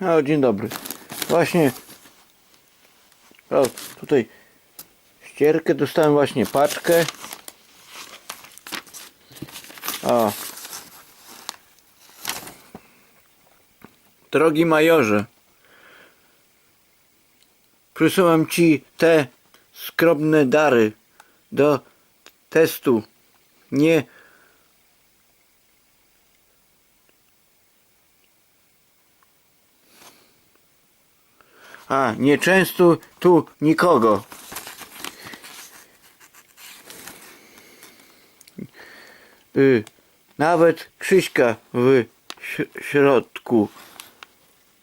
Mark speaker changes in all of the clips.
Speaker 1: No, dzień dobry. Właśnie. O, tutaj ścierkę dostałem właśnie paczkę. O. Drogi majorze. Przysyłam ci te skromne dary do testu. Nie A, nie częstuj tu nikogo. Y, nawet Krzyśka w środku.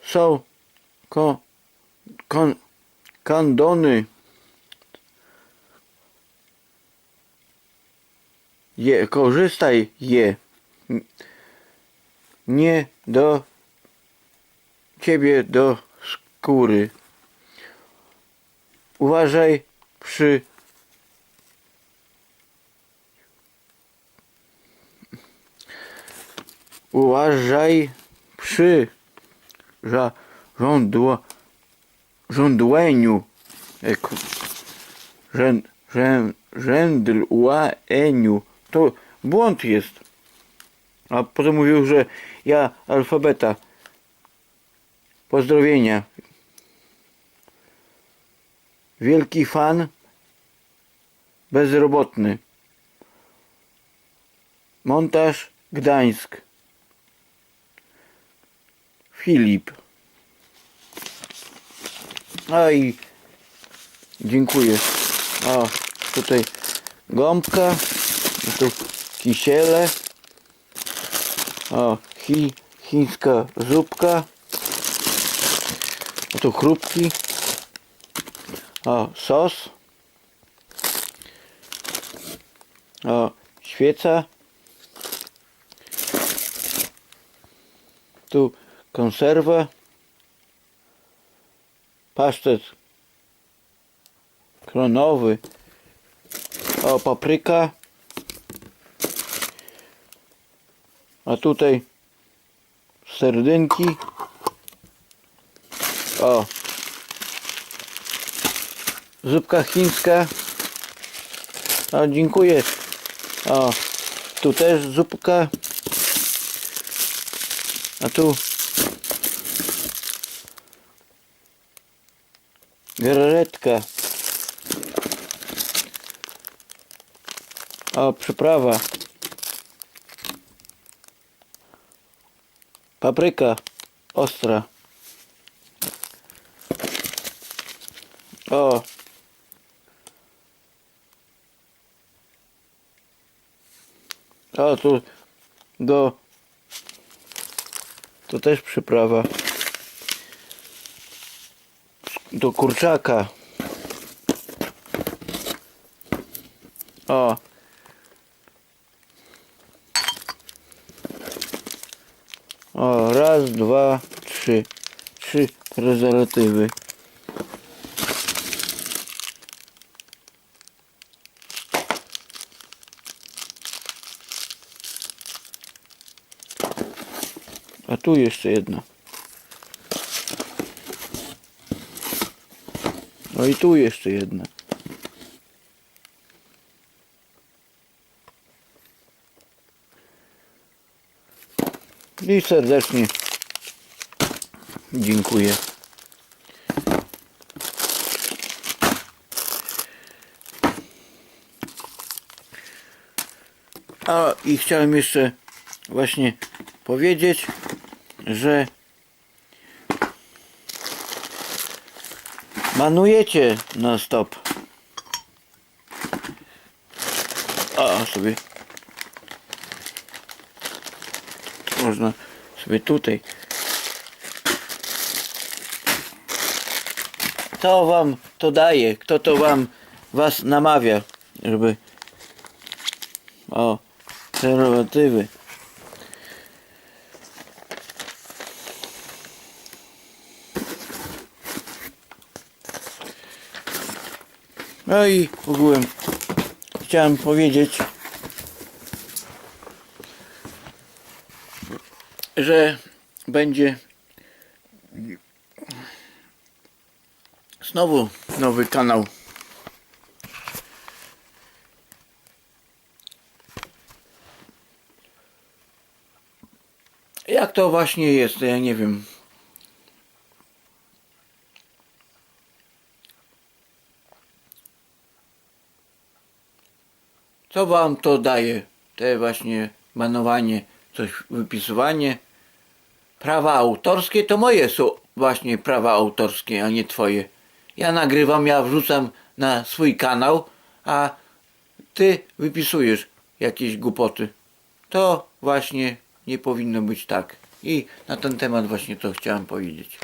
Speaker 1: Są ko, kon, kandony. Je, korzystaj je. Nie do ciebie do skóry. Uważaj przy Uważaj przy ża, żądło, żądłeniu. Jak, żę, żę, żędłeniu. To błąd jest. A potem mówił, że ja alfabeta pozdrowienia wielki fan bezrobotny montaż Gdańsk Filip. A i dziękuję. O, tutaj gąbka, tu kisiele. O, chi, chińska zupka. O, tu chrupki. O, sos. O, świeca. Tu konserwa, pasztet klonowy, o papryka, a tutaj serdynki, o zupka chińska, o dziękuję, o tu też zupka, a tu Gararetka. O, przyprawa. Papryka ostra. O. O, tu do to też przyprawa do kurczaka. O. O, raz, dwa, trzy. Trzy prezerwatywy. A tu jeszcze jedna. No i tu jeszcze jedna. I serdecznie dziękuję. A i chciałem jeszcze właśnie powiedzieć, że Manujecie na stop. A sobie. Można sobie tutaj. Kto wam to daje? Kto to wam was namawia, żeby o prezerwatywy. No i ogółem chciałem powiedzieć, że będzie Znowu nowy kanał. Jak to właśnie jest, to ja nie wiem. Co wam to daje? Te właśnie banowanie, coś wypisywanie. Prawa autorskie to moje są właśnie prawa autorskie, a nie twoje. Ja nagrywam, ja wrzucam na swój kanał, a ty wypisujesz jakieś głupoty. To właśnie nie powinno być tak. I na ten temat właśnie to chciałem powiedzieć.